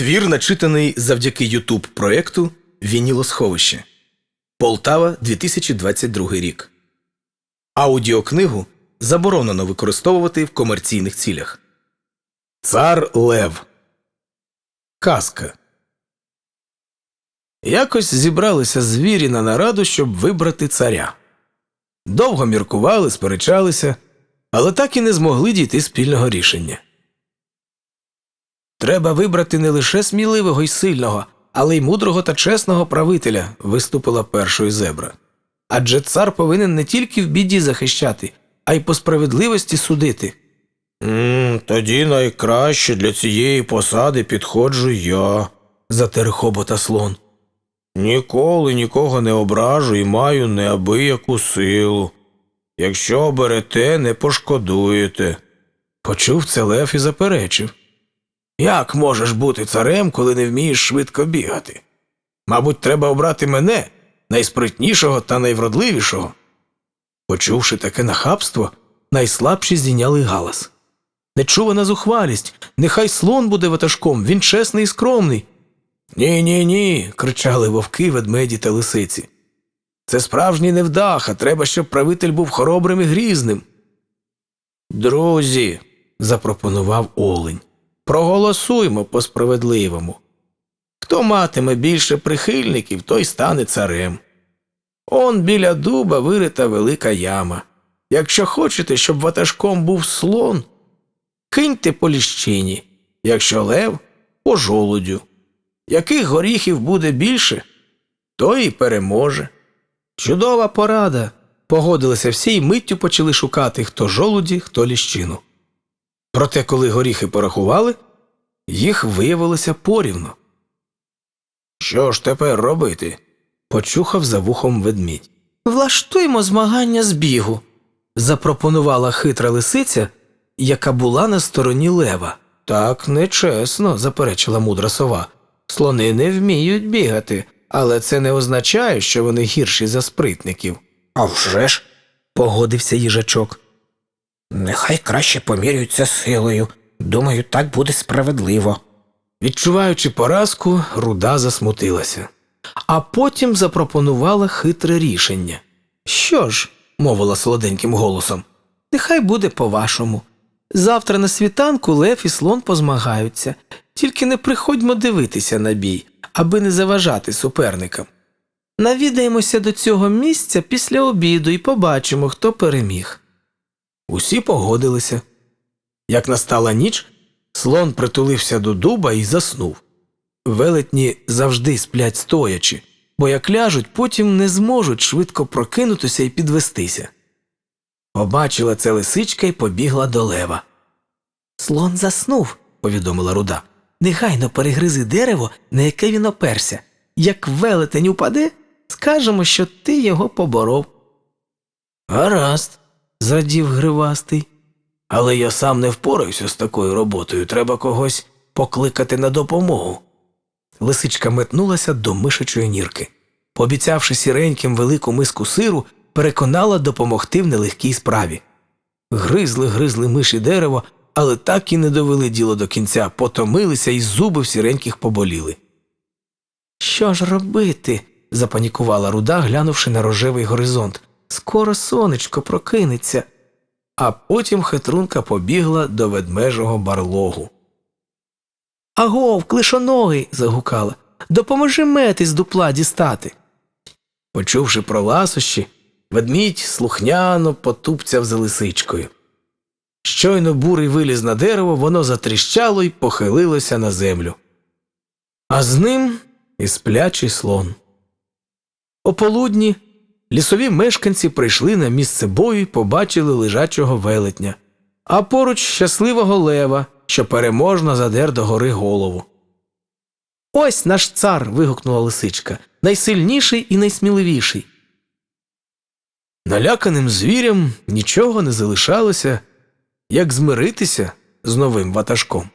Твір начитаний завдяки Ютуб проєкту Вінілосховище. Полтава 2022 рік. Аудіокнигу заборонено використовувати в комерційних цілях. Цар Лев. Казка. Якось зібралися звірі на нараду, щоб вибрати царя. Довго міркували, сперечалися, але так і не змогли дійти спільного рішення. Треба вибрати не лише сміливого й сильного, але й мудрого та чесного правителя, виступила першою зебра. Адже цар повинен не тільки в біді захищати, а й по справедливості судити. «М, тоді найкраще для цієї посади підходжу я, затер хобота слон. Ніколи нікого не ображу і маю неабияку силу. Якщо оберете, не пошкодуєте. Почув це Лев і заперечив. Як можеш бути царем, коли не вмієш швидко бігати? Мабуть, треба обрати мене, найспритнішого та найвродливішого. Почувши таке нахабство, найслабші здійняли галас. Нечувана зухвалість, нехай слон буде ватажком, він чесний і скромний. Ні, ні, ні. кричали вовки, ведмеді та лисиці. Це справжній невдаха, треба, щоб правитель був хоробрим і грізним. Друзі, запропонував Олень, проголосуймо по справедливому. Хто матиме більше прихильників, той стане царем. Он біля дуба вирита велика яма. Якщо хочете, щоб ватажком був слон, киньте по ліщині, якщо лев по жолудю. Яких горіхів буде більше, той і переможе. Чудова порада. Погодилися всі й миттю почали шукати хто жолуді, хто ліщину. Проте, коли горіхи порахували, їх виявилося порівно. Що ж тепер робити? почухав за вухом ведмідь. Влаштуймо змагання з бігу, запропонувала хитра лисиця, яка була на стороні лева. Так нечесно, заперечила мудра сова. Слони не вміють бігати, але це не означає, що вони гірші за спритників. А вже ж, Погодився їжачок. Нехай краще поміряються силою. Думаю, так буде справедливо. Відчуваючи поразку, руда засмутилася, а потім запропонувала хитре рішення. Що ж, мовила солоденьким голосом, нехай буде по-вашому. Завтра на світанку лев і слон позмагаються, тільки не приходьмо дивитися на бій, аби не заважати суперникам. Навідаємося до цього місця після обіду і побачимо, хто переміг. Усі погодилися. Як настала ніч, слон притулився до дуба і заснув. Велетні завжди сплять стоячи, бо як ляжуть, потім не зможуть швидко прокинутися і підвестися. Побачила це лисичка і побігла до лева. Слон заснув, повідомила руда. Негайно перегризи дерево, на яке він оперся. Як велетень упаде, скажемо, що ти його поборов. Гаразд, зрадів гривастий. Але я сам не впораюся з такою роботою, треба когось покликати на допомогу. Лисичка метнулася до мишачої нірки. Пообіцявши сіреньким велику миску сиру, переконала допомогти в нелегкій справі. Гризли, гризли миші дерево, але так і не довели діло до кінця, потомилися і зуби в сіреньких поболіли. Що ж робити? запанікувала руда, глянувши на рожевий горизонт. Скоро сонечко прокинеться. А потім хитрунка побігла до ведмежого барлогу. Агов, клишоногий. загукала. Допоможи мети з дупла дістати. Почувши про ласощі, ведмідь слухняно потупцяв за лисичкою. Щойно бурий виліз на дерево, воно затріщало і похилилося на землю. А з ним і сплячий слон. О полудні лісові мешканці прийшли на місце бою і побачили лежачого велетня, а поруч щасливого лева, що переможно задер до гори голову. Ось наш цар. вигукнула лисичка, найсильніший і найсміливіший. Наляканим звірям нічого не залишалося, як змиритися з новим ватажком.